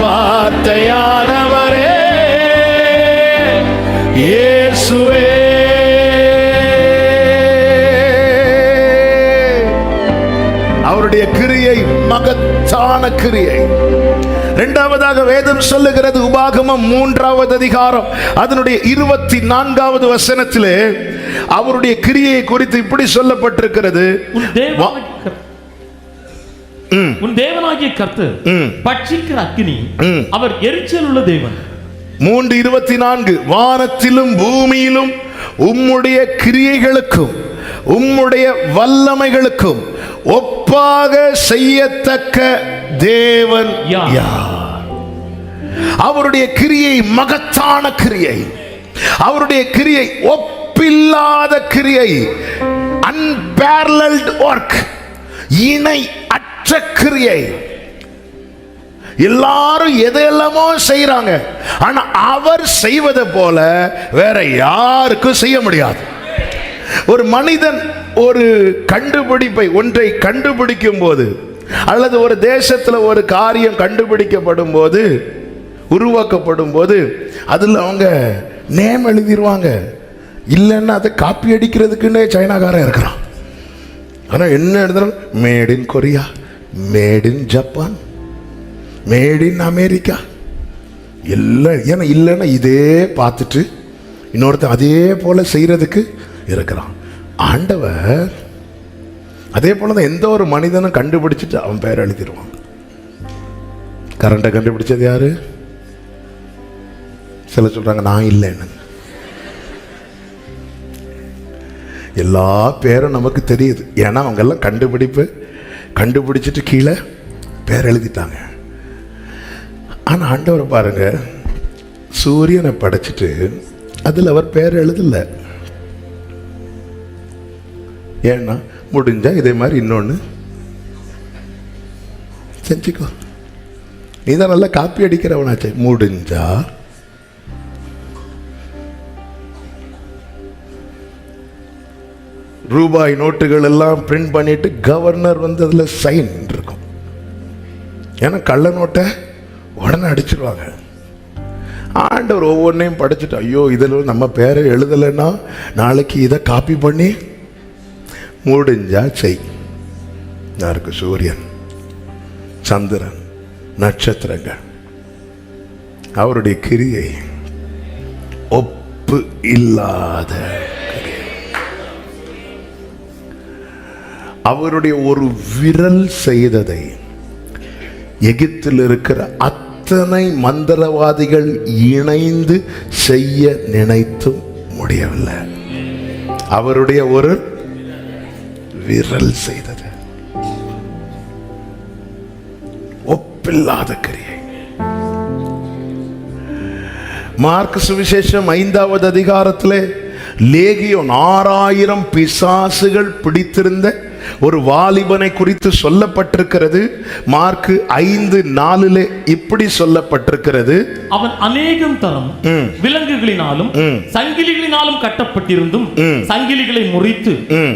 வார்த்தையானவரே இயேசுவே. அவருடைய கிரியை மகத்தான கிரியை. இரண்டாவதாக வேதம் சொல்லுகிறது உபாகமம் மூன்றாவது அதிகாரம் அதனுடைய இருபத்தி நான்காவது வசனத்திலே அவருடைய கிரியை குறித்து இப்படி சொல்லப்பட்டிருக்கிறது. உன் தேவனாகிய கர்த்தர். பட்சிக்கிற அக்கினி ம். அவர் எரிச்சல் உள்ள தேவன் மூன்று இருபத்தி நான்கு வானத்திலும் பூமியிலும் உம்முடைய கிரியைகளுக்கும் உம்முடைய வல்லமைகளுக்கும் ஒப்பாக செய்யத்தக்க தேவன் யார்? அவருடைய கிரியை மகத்தான கிரியை அவருடைய கிரியை ஒப்பில்லாத கிரியை அன்பேரலல்ட் ஒர்க் இணை அற்ற கிரியை எல்லாரும் எதையெல்லாமோ செய்யறாங்க ஆனா அவர் செய்வதை போல வேற யாருக்கும் செய்ய முடியாது. ஒரு மனிதன் ஒரு கண்டுபிடிப்பை ஒன்றை கண்டுபிடிக்கும் போது அல்லது ஒரு தேசத்தில் ஒரு காரியம் கண்டுபிடிக்கப்படும் போது உருவாக்கப்படும் போது அதில் அவங்க நேம் எழுதிடுவாங்க இல்லைன்னா அதை காப்பி அடிக்கிறதுக்குன்னே சைனாக்காரன் இருக்கிறான். ஆனால் என்ன எழுதுறாங்க made in Korea made in Japan made in America எல்லாம் ஏன்னா இல்லைன்னா இதே பார்த்துட்டு இன்னொருத்தன் அதே போல் செய்கிறதுக்கு இருக்கிறான். ஆண்டவர் அதே போல் தான் எந்த ஒரு மனிதனும் கண்டுபிடிச்சிட்டு அவன் பேர் எழுதிடுவான். கரண்ட்டை கண்டுபிடிச்சது யார்? சில சொல்கிறாங்க நான் இல்லைன்னு. எல்லா பேரும் நமக்கு தெரியுது. ஏன்னா அவங்கெல்லாம் கண்டுபிடிப்பு கண்டுபிடிச்சிட்டு கீழே பேர் எழுதிட்டாங்க. ஆனால் ஆண்டவரை பாருங்க சூரியனை படைச்சிட்டு அதில் அவர் பேர் எழுதலை. ஏன்னா முடிஞ்சா இதே மாதிரி இன்னொன்று செஞ்சுக்கோ. நீ தான் நல்லா காப்பி அடிக்கிறவனாச்சே. முடிஞ்சா ரூபாய் நோட்டுகள் எல்லாம் பிரிண்ட் பண்ணிட்டு கவர்னர் வந்து அதில் சைன் இருக்கும். ஏன்னா கள்ள நோட்டை உடனே அடிச்சிருவாங்க. ஆண்டவர் ஒவ்வொன்றையும் படிச்சுட்டு ஐயோ இதில் நம்ம பேரை எழுதலைன்னா நாளைக்கு இதை காப்பி பண்ணி முடிஞ்சா செய். யாருக்கு சூரியன் சந்திரன் நட்சத்திரங்கள். அவருடைய கிரியை ஒப்பு இல்லாத அவருடைய ஒரு விரல் செய்ததை எகிப்தில் இருக்கிற அத்தனை மந்திரவாதிகள் இணைந்து செய்ய நினைத்தும் முடியவில்லை. அவருடைய ஒரு விரல் செய்தது. ஒப்பில்லாத கிரியை. மார்க் சுவிசேஷம் ஐந்தாவது அதிகாரத்திலே லேகியோன் ஆறாயிரம் பிசாசுகள் பிடித்திருந்த ஒரு வாலிபனை குறித்து சொல்லப்பட்டிருக்கிறது மார்க் ஐந்து நாலிலே இப்படி சொல்லப்பட்டிருக்கிறது அவன் அநேகம் தரம். விலங்குகளினாலும். சங்கிலிகளினாலும் கட்டப்பட்டிருந்தும். சங்கிலிகளை முறித்து.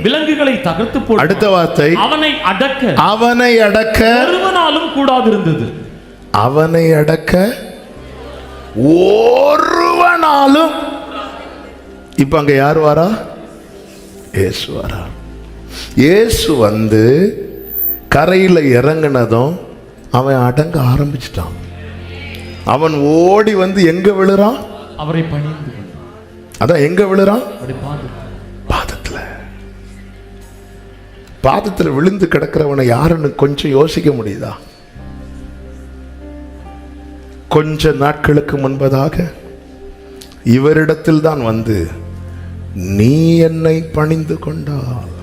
விலங்குகளை தகர்த்து போட்டு அடுத்த வார்த்தை அவனை அடக்க அவனை அடக்க ஒருவனாலும் கூடாதிருந்தது அவனை அடக்க ஒருவனாலும் இப்ப அங்க யார் வாரா இயேசு வாரா இயேசு வந்து கரையில் இறங்கினதும் அவன் அடங்க ஆரம்பிச்சிட்டான். அவன் ஓடி வந்து எங்க விழுறான்? அவரை பணிந்து அதான் எங்க விழுறான்? பாதத்துல. பாதத்துல. விழுந்து கிடக்கிறவனை யாருன்னு கொஞ்சம் யோசிக்க முடியுதா? கொஞ்ச நாட்களுக்கு முன்பதாக இவரிடத்தில் தான் வந்து நீ என்னை பணிந்து கொண்டால்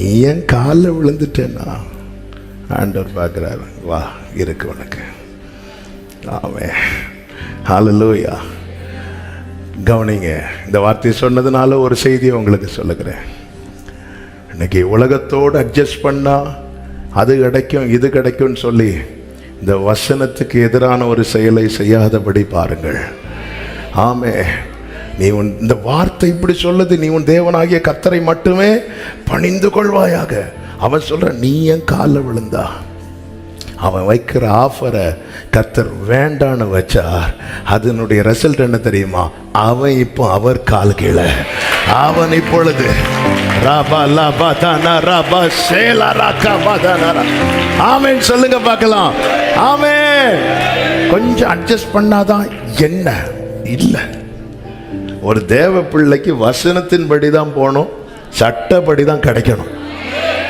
என் காலில் விழுந்துட்டேனா ஆண்டவர் பார்க்குறாரு வா இருக்கு உனக்கு. ஆமே ஹalleluya கவனிங்க இந்த வார்த்தையை சொன்னதுனால ஒரு செய்தியை உங்களுக்கு சொல்லுகிறேன். இன்னைக்கு உலகத்தோடு அட்ஜஸ்ட் பண்ணால் அது கிடைக்கும் இது கிடைக்கும்னு சொல்லி இந்த வசனத்துக்கு எதிரான ஒரு செயலை செய்யாதபடி பாருங்கள். ஆமே நீ உன் இந்த வார்த்தை இப்படி சொல்லுது நீ உன் தேவனாகிய கத்தரை மட்டுமே பணிந்து கொள்வாயாக. அவன் சொல்ற நீ என் காலில் விழுந்தா. அவன் வைக்கிற ஆஃபரை கத்தர் வேண்டான்னு வச்சார். அதனுடைய ரிசல்ட் என்ன தெரியுமா? அவன் இப்போ அவர் கால் கீழே. அவன் இப்பொழுது ராபா லாபா தானா ராபா சேலா ராக்கா பாதானா ஆமென். சொல்லுங்க பார்க்கலாம். ஆமே கொஞ்சம் அட்ஜஸ்ட் பண்ணாதான் என்ன? இல்லை. ஒரு தேவ பிள்ளைக்கு வசனத்தின்படி தான் போகணும் சட்டப்படி தான் கிடைக்கணும்.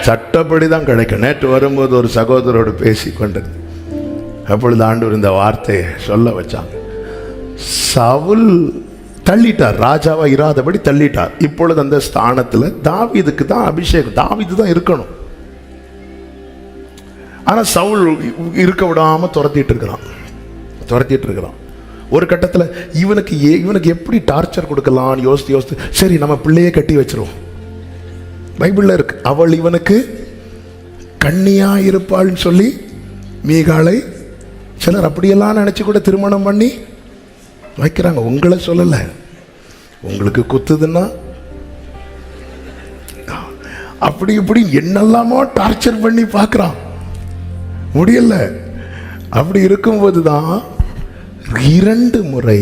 சட்டப்படி தான் கிடைக்கும் நேற்று வரும்போது ஒரு சகோதரோடு பேசி கொண்டது அப்பொழுது ஆண்டவர் இந்த வார்த்தையை சொல்ல வச்சாங்க. சவுல் தள்ளிட்டார் ராஜாவாக இராதபடி தள்ளிட்டார். இப்பொழுது அந்த ஸ்தானத்தில் தாவிதுக்கு தான் அபிஷேகம் தாவிது தான் இருக்கணும். ஆனால் சவுல் இருக்க விடாமல் துரத்திட்டு இருக்கிறான். துரத்திட்டு இருக்கிறான். ஒரு கட்டத்தில் இவனுக்கு ஏ இவனுக்கு எப்படி டார்ச்சர் கொடுக்கலாம்னு யோசித்து யோசித்து சரி நம்ம பிள்ளையே கட்டி வச்சிருவோம். பைபிளில் இருக்கு. அவள் இவனுக்கு கண்ணியாக இருப்பாள்னு சொல்லி மீகாலை சிலர் அப்படியெல்லாம் நினச்சி கூட திருமணம் பண்ணி வைக்கிறாங்க. உங்களை சொல்லலை. உங்களுக்கு குத்துதுன்னா? அப்படி இப்படி என்னெல்லாமோ டார்ச்சர் பண்ணி பார்க்குறான். முடியல. அப்படி இருக்கும்போது தான் இரண்டு முறை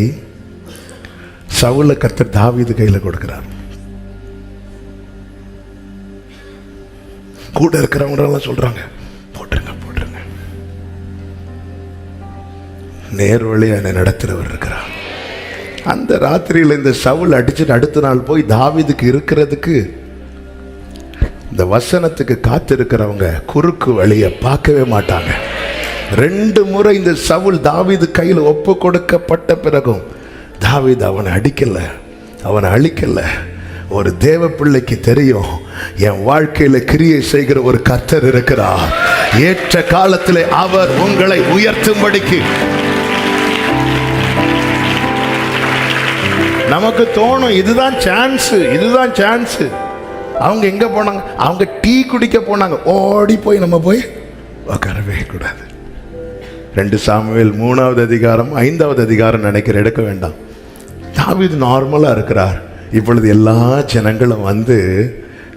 சவுல கர்த்தர் தாவீது கையில் கொடுக்கிறார். கூட இருக்கிறவங்க எல்லாம் சொல்றாங்க போட்டுருங்க போட்டுருங்க. நேர் வழியா என்னை நடத்துறவர் இருக்கிறார். அந்த ராத்திரியில் இந்த சவுல் அடிச்சுட்டு அடுத்த நாள் போய் தாவிதுக்கு இருக்கிறதுக்கு இந்த வசனத்துக்கு காத்திருக்கிறவங்க குறுக்கு வழியை பார்க்கவே மாட்டாங்க. ரெண்டு முறை இந்த சவுல் தாவீது கையில் ஒப்பு கொடுக்கப்பட்ட பிறகும் தாவீது அவனை அடிக்கல அவனை அழிக்கல. ஒரு தேவ பிள்ளைக்கு தெரியும் என் வாழ்க்கையில கிரியை செய்கிற ஒரு கத்தர் இருக்கிறார். ஏற்ற காலத்தில் அவர் உங்களை உயர்த்தும்படிக்கு. நமக்கு தோணும் இதுதான் சான்ஸ் இதுதான் சான்ஸ் அவங்க எங்க போனாங்க? அவங்க டீ குடிக்க போனாங்க. ஓடி போய் நம்ம போய் உட்காரவே கூடாது. ரெண்டு சாமுவேல் மூணாவது அதிகாரம் ஐந்தாவது அதிகாரம் நினைக்கிற எடுக்க வேண்டாம். தாவீது நார்மலாக இருக்கிறார். இப்பொழுது எல்லா ஜனங்களும் வந்து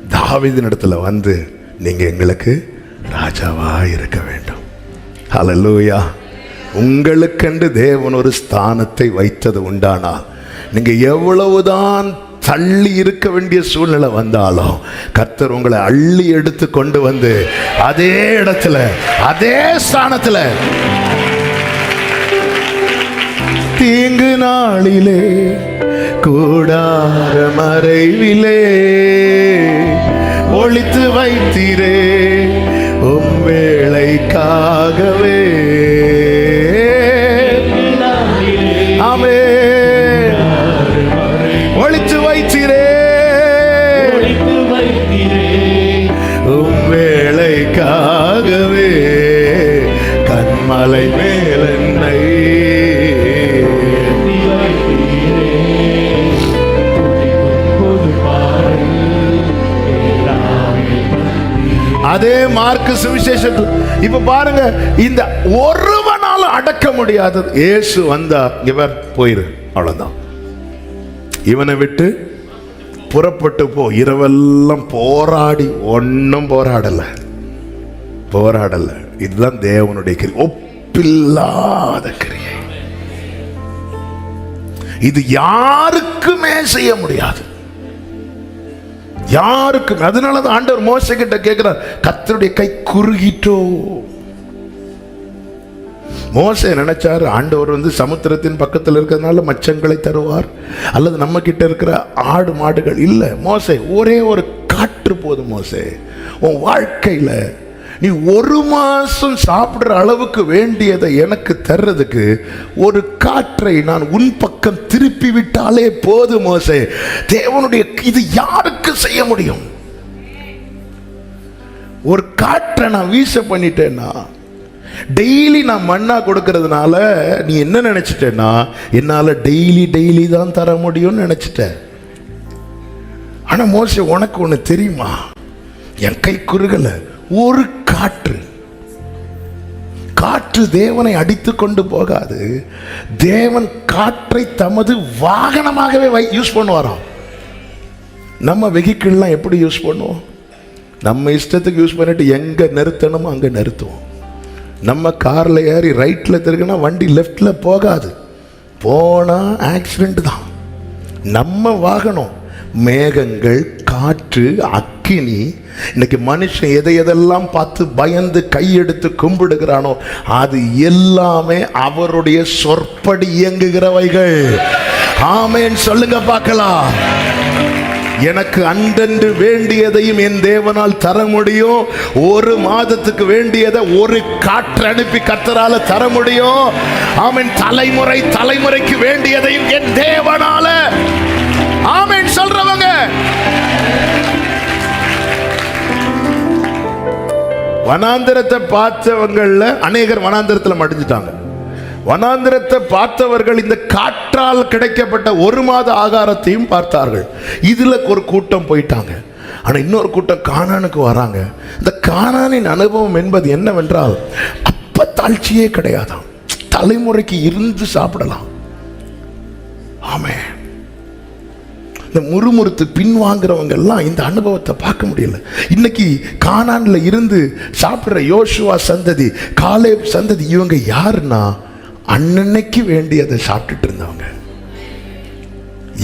தாவீதின் இடத்துல வந்து நீங்கள் எங்களுக்கு ராஜாவாக இருக்க வேண்டும். ஹலலூயா உங்களுக்கென்று தேவன் ஒரு ஸ்தானத்தை வைத்தது உண்டானால் நீங்கள் எவ்வளவுதான் தள்ளி இருக்க வேண்டிய சூழ்நிலை வந்தாலும் கர்த்தர் உங்களை அள்ளி எடுத்து கொண்டு வந்து அதே இடத்துல அதே ஸ்தானத்துல தீங்கு நாளிலே கூடார மறைவிலே ஒளித்து வைத்தீரே உம் வேளைக்காகவே. பாருங்க இந்த ஒருவனால அடக்க முடியாதது. ஏசு வந்தா இவர் போயிரு. அவ்வளவுதான். இவனை விட்டு புறப்பட்டு போ. இரவெல்லாம் போராடி ஒன்றும் போராடல. போராடல. இதுதான் தேவனுடைய கிரி. ஒப்பில்லாத கிரியை. இது யாருக்குமே செய்ய முடியாது. யாருக்கும். அதனாலதான் ஆண்டவர் மோச கிட்ட கேட்கிறார் கத்தருடைய கை குறுகிட்டோ? மோசை நினைச்சார் ஆண்டவர் வந்து சமுத்திரத்தின் பக்கத்தில் இருக்கிறதுனால மச்சங்களை தருவார். அல்லது நம்ம கிட்ட இருக்கிற ஆடு மாடுகள் இல்லை. மோசை ஒரே ஒரு காற்று போதும் மோசே. உன் வாழ்க்கையில் நீ ஒரு மாதம் சாப்பிட்ற அளவுக்கு வேண்டியதை எனக்கு தர்றதுக்கு ஒரு காற்றை நான் உன் பக்கம் திருப்பி விட்டாலே போதும் மோசே. தேவனுடைய இது யாருக்கு செய்ய முடியும்? ஒரு காற்றை நான் வீச பண்ணிட்டேன்னா டெய்லி நான் மண்ணா கொடுக்கறதுனால நீ என்ன நினச்சிட்டேன்னா என்னால டெய்லி டெய்லி தான் தர முடியும்னு நினச்சிட்டேன். ஆனா மோசே உனக்கு ஒன்று தெரியுமா? என் கை குறுகலை ஒரு காற்று. காற்று தேவனை அடித்து கொண்டு போகாது. தேவன் காற்றை தமது வாகனமாகவே வை யூஸ் பண்ணுவாராம். நம்ம வெஹிக்கிள்லாம் எப்படி யூஸ் பண்ணுவோம்? நம்ம இஷ்டத்துக்கு யூஸ் பண்ணிட்டு எங்க நிறுத்தணுமோ அங்கே நிறுத்துவோம். நம்ம காரில் ஏறி ரைட்டில் திருகுனா வண்டி லெஃப்டில் போகாது. போனால் ஆக்சிடெண்ட் தான். நம்ம வாகனம் மேகங்கள் காற்று அக்கினி இன்னைக்கு மனுஷன் எதை எதெல்லாம் பார்த்து பயந்து கையெடுத்து கும்பிடுகிறானோ அது எல்லாமே அவருடைய சொற்படி இயங்குகிறவைகள். ஆமேன்னு சொல்லுங்க பார்க்கலாம். எனக்கு அன்றன்று வேண்டியதையும் என் தேவனால் தர முடியும். ஒரு மாதத்துக்கு வேண்டியதை ஒரு காற்று அனுப்பி கத்தரால தர முடியும். ஆமென். தலைமுறை தலைமுறைக்கு வேண்டியதையும் என் தேவனால. ஆமென். சொல்றவங்க. வனாந்திரத்தை பார்த்தவங்கள அநேகர் வனாந்திரத்தில் மடிஞ்சிட்டாங்க. வனாந்திரத்தை பார்த்தவர்கள் இந்த காற்றால் கிடைக்கப்பட்ட ஒரு மாத ஆகாரத்தையும் பார்த்தார்கள். இதில் ஒரு கூட்டம் போயிட்டாங்க. ஆனால் இன்னொரு கூட்டம் காணானுக்கு வராங்க. இந்த காணானின் அனுபவம் என்பது என்னவென்றால் அப்ப தாழ்ச்சியே கிடையாதாம். தலைமுறைக்கு இருந்து சாப்பிடலாம். ஆமே இந்த முறுமுறுத்து பின்வாங்கிறவங்க எல்லாம் இந்த அனுபவத்தை பார்க்க முடியல. இன்னைக்கு காணானில் இருந்து சாப்பிட்ற யோசுவா சந்ததி காலேப் சந்ததி இவங்க யாருன்னா அன்னன்னைக்கு வேண்டியதை சாப்பிட்டுட்டு இருந்தவங்க.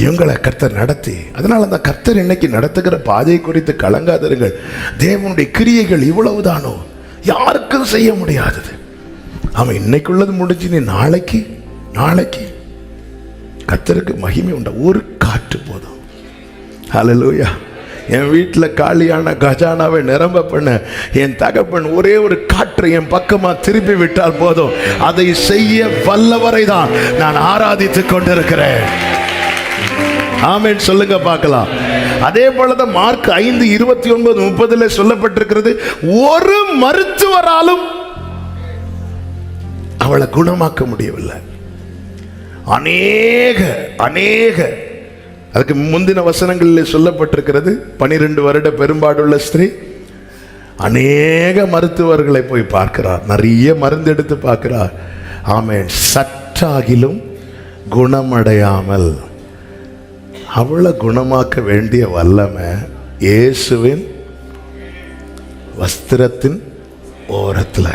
இவங்களை கர்த்தர் நடத்தி அதனால அந்த கர்த்தர் இன்னைக்கு நடத்துகிற பாதை குறித்து கலங்காதருங்கள். தேவனுடைய கிரியைகள் இவ்வளவுதானோ? யாருக்கும் செய்ய முடியாதது. அவன் இன்னைக்குள்ளது முடிஞ்சு நீ நாளைக்கு நாளைக்கு கர்த்தருக்கு மகிமை உண்ட. ஒரு காற்று போதும். ஹalleluya என் வீட்டில் காலியான கஜானாவை நிரம்ப பண்ண என் தகப்பன் ஒரே ஒரு காற்றை என் பக்கமா திருப்பி விட்டால் போதும். அதை செய்ய வல்லவரை தான் நான் ஆராதித்து கொண்டிருக்கிறேன். ஆமேன். சொல்லுங்க பார்க்கலாம். அதே போலதான் மார்க் ஐந்து இருபத்தி ஒன்பது முப்பதுல சொல்லப்பட்டிருக்கிறது ஒரு மருத்துவராலும் அவளை குணமாக்க முடியவில்லை. அநேக அநேக அதுக்கு முந்தின வசனங்களில் சொல்லப்பட்டிருக்கிறது பனிரெண்டு வருட பெரும்பாடுள்ள ஸ்திரீ அநேக மருத்துவர்களை போய் பார்க்கிறார். நிறைய மருந்து எடுத்து பார்க்கிறார். ஆமேன். சற்றாகிலும் குணமடையாமல். அவளை குணமாக்க வேண்டிய வல்லமை இயேசுவின் வஸ்திரத்தின் ஓரத்தில்.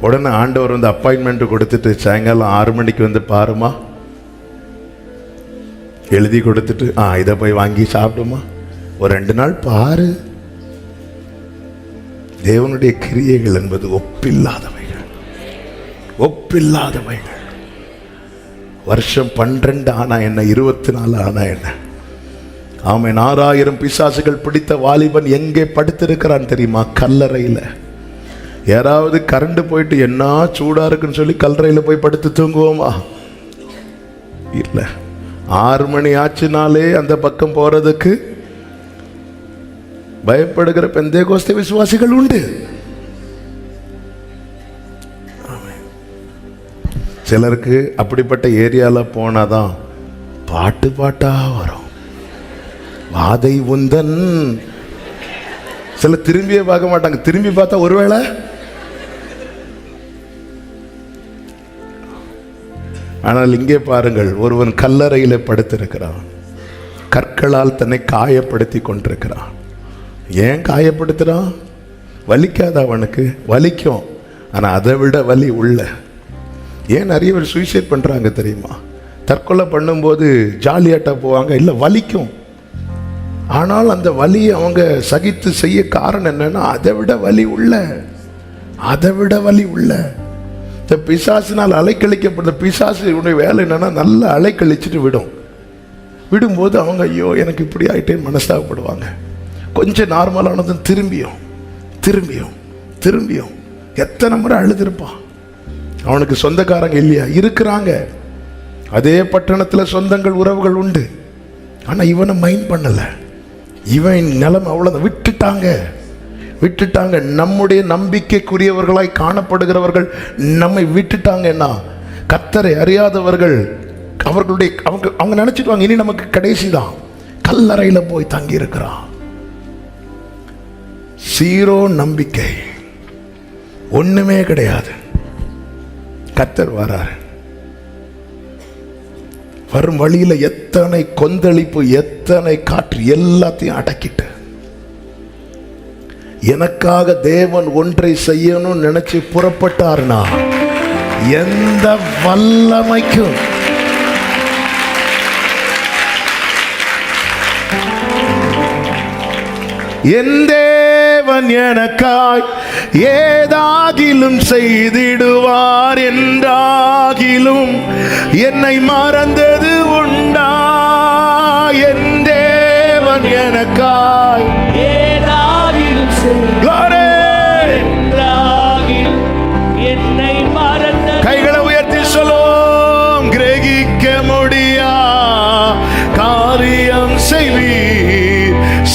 உடனே ஆண்டவர் வந்து அப்பாயின்மெண்ட் கொடுத்துட்டு சாயங்காலம் ஆறு மணிக்கு வந்து பாருமா? எழுதி கொடுத்துட்டு ஆ இதை போய் வாங்கி சாப்பிடுமா? ஒரு ரெண்டு நாள் பாரு. தேவனுடைய கிரியைகள் என்பது ஒப்பில்லாதவைகள். ஒப்பில்லாதவைகள். வருஷம் பன்னிரெண்டு ஆனா என்ன இருபத்தி நாலு ஆனா என்ன? அவன் ஆறாயிரம் பிசாசுகள் பிடித்த வாலிபன் எங்கே படுத்திருக்கிறான் தெரியுமா? கல்லறையில். யாராவது கரண்ட் போயிட்டு என்ன சூடா இருக்குன்னு சொல்லி கல்லறையில் போய் படுத்து தூங்குவோமா? இல்லை. ஆறு மணி ஆச்சுனாலே அந்த பக்கம் போறதுக்கு பயப்படுகிற பெந்தே கோஸ்த விசுவாசிகள் உண்டு. சிலருக்கு அப்படிப்பட்ட ஏரியாவில் போனாதான் பாட்டு பாட்டா வரும். வாதை உந்தன். சில திரும்பியே பார்க்க மாட்டாங்க. திரும்பி பார்த்தா ஒருவேளை ஆனால் இங்கே பாருங்கள் ஒருவன் கல்லறையில் படுத்திருக்கிறான். கற்களால் தன்னை காயப்படுத்தி கொண்டிருக்கிறான். ஏன் காயப்படுத்துகிறான் வலிக்காத அவனுக்கு? வலிக்கும். ஆனால் அதை விட வலி உள்ள. ஏன் நிறைய பேர் சூசைட் பண்ணுறாங்க தெரியுமா? தற்கொலை பண்ணும்போது ஜாலியாட்டா போவாங்க இல்லை வலிக்கும். ஆனால் அந்த வலியை அவங்க சகித்து செய்ய காரணம் என்னன்னா அதை விட வலி உள்ள. அதை விட வலி உள்ள. இந்த பிசாசினால் அலைக்கழிக்கப்படுற பிசாசு வேலை என்னென்னா நல்லா அலைக்கழிச்சிட்டு விடும். விடும்போது அவங்க ஐயோ எனக்கு இப்படி ஆயிட்டேன்னு மனஸ்தாகப்படுவாங்க கொஞ்சம் நார்மலானதும் திரும்பியும். திரும்பியும். திரும்பியும். எத்தனை முறை அழுதுருப்பான். அவனுக்கு சொந்தக்காரங்க இல்லையா? இருக்கிறாங்க. அதே பட்டணத்தில் சொந்தங்கள் உறவுகள் உண்டு. ஆனால் இவனை மைண்ட் பண்ணலை. இவன் நிலைமை அவ்வளோதான் விட்டுட்டாங்க. விட்டுட்டாங்க. நம்முடைய நம்பிக்கைக்குரியவர்களாய் காணப்படுகிறவர்கள் நம்மை விட்டுட்டாங்கன்னா கத்தரை அறியாதவர்கள் அவர்களுடைய அவங்க அவங்க நினச்சிடுவாங்க இனி நமக்கு கடைசி தான் கல்லறையில் போய் தங்கி இருக்கிறான் சீரோ நம்பிக்கை. ஒன்றுமே கிடையாது. கத்தர் வராரு. வரும் வழியில் எத்தனை கொந்தளிப்பு எத்தனை காற்று எல்லாத்தையும் அடக்கிட்டு எனக்காக தேவன் ஒன்றை செய்யணும்னு நினைச்சு புறப்பட்டார்னா? எந்த வல்லமைக்கும். என் தேவன் எனக்காய் ஏதாகிலும் செய்திடுவார் என்றாகிலும் என்னை மறந்தது உண்டா? என் தேவன் எனக்காய் ஏ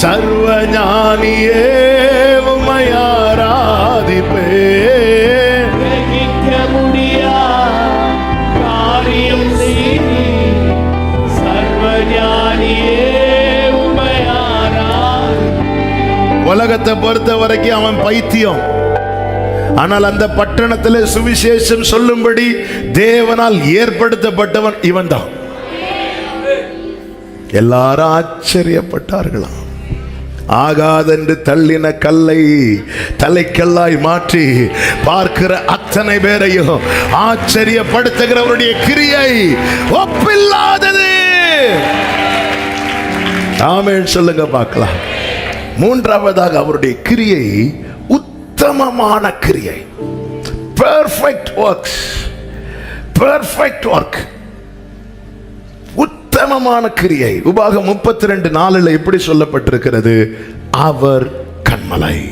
சர்வஞானியே உண்மையானார் உலகத்தை பொறுத்த வரைக்கும் அவன் பைத்தியம். ஆனால் அந்த பட்டணத்தில் சுவிசேஷம் சொல்லும்படி தேவனால் ஏற்படுத்தப்பட்டவன் இவன்தான். எல்லாரும் ஆச்சரியப்பட்டார்களாம். ஆகாதென்று தள்ளின கல்லை தலைக்கல்லாய் மாற்றி பார்க்கிற அத்தனை பேரையும் ஆச்சரியப்படுத்துகிறவருடைய கிரியை ஒப்பில்லாதது. ஆமென் சொல்லுங்க பார்க்கலாம். மூன்றாவதாக அவருடைய கிரியை உத்தமமான கிரியை. பெர்ஃபெக்ட் ஒர்க்ஸ் பெர்ஃபெக்ட் ஒர்க் உத்தமமான கிரியை. உபாகம் முப்பத்தி ரெண்டு நாளில் எப்படி சொல்லப்பட்டிருக்கிறது? அவர் கண்மலை.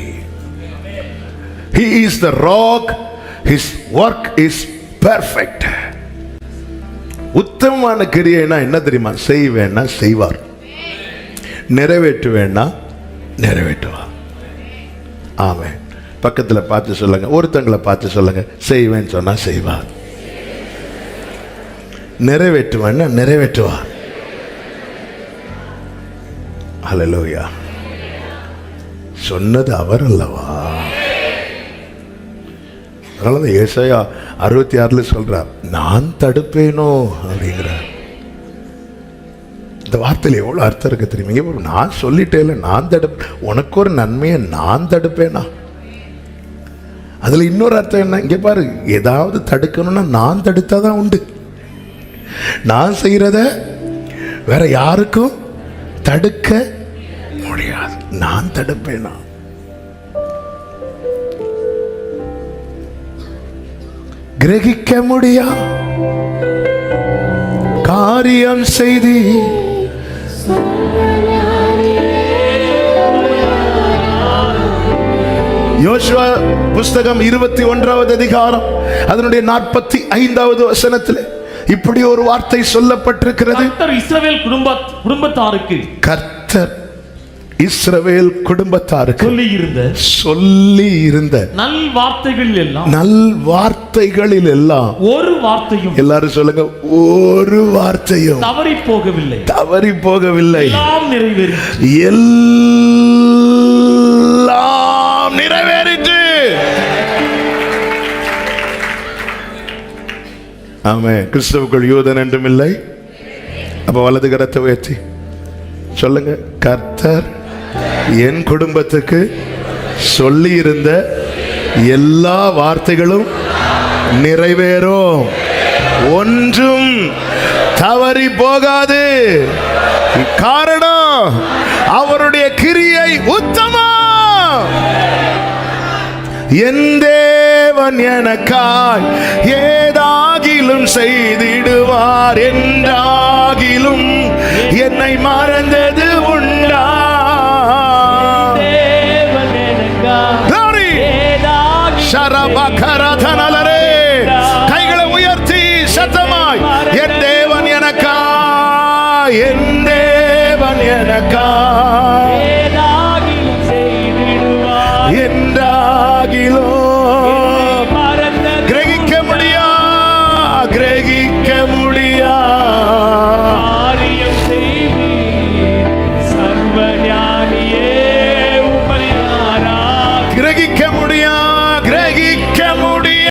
He is the rock. His work is perfect. உத்தமமான கிரியைனா என்ன தெரியுமா? செய்வேன்னா செய்வார். நிறைவேற்றுவேன்னா நிறைவேற்றுவார். ஆமென். பக்கத்தில் பார்த்து சொல்லுங்க. ஒருத்தங்களை பார்த்து சொல்லுங்க. செய்வேன்னு சொன்னால் செய்வார். நிறைவேற்றுவேன்னா நிறைவேற்றுவார். ஹalleluya சொன்னது அவர் அல்லவா? அதனால தான் ஏசாயா அறுபத்தி ஆறுல சொல்கிறார் நான் தடுப்பேனோ? அப்படிங்கிறார். இந்த வார்த்தையில் எவ்வளோ அர்த்தம் இருக்குது தெரியுமா? பாரு, நான் சொல்லிட்டேல நான் தடுப்பு உனக்கு ஒரு நன்மையை நான் தடுப்பேனா? அதில் இன்னொரு அர்த்தம் என்ன? இங்கே பாரு ஏதாவது தடுக்கணும்னா நான் தடுத்தாதான் உண்டு. நான் செய்கிறத வேற யாருக்கும் தடுக்க முடியாது. நான் தடுப்பேனா? கிரகிக்க முடியா? காரியம் செய்தி. யோசுவா புஸ்தகம் இருபத்தி ஒன்றாவது அதிகாரம் அதனுடைய நாற்பத்தி ஐந்தாவது வசனத்தில் இப்படி ஒரு வார்த்தை சொல்லப்பட்டிருக்கிறது. இஸ்ரவேல் குடும்ப குடும்பத்தாருக்கு கர்த்தர் இஸ்ரவேல் குடும்பத்தாருக்கு சொல்லி இருந்த சொல்லி இருந்த நல் வார்த்தைகள் எல்லாம் நல் வார்த்தைகளில் எல்லாம் ஒரு வார்த்தையும் எல்லாரும் சொல்லுங்க ஒரு வார்த்தையும் தவறி போகவில்லை. தவறி போகவில்லை. எல்லாம் நிறைவேறிற்று. எல்லாம் நிறைவேறிற்று ஆமே கிறிஸ்தவுக்குள் யூதன் என்றும் இல்லை. அப்ப வலது கரத்தை உயர்த்தி. சொல்லுங்க. கர்த்தர் என் குடும்பத்துக்கு சொல்லி இருந்த எல்லா வார்த்தைகளும் நிறைவேறும். ஒன்றும் தவறி போகாது. காரணம் அவருடைய கிரியை உத்தமா என் தேவன் எனக்காய் ஏதாகிலும் செய்திடுவார் என்றாகிலும் என்னை மறந்தது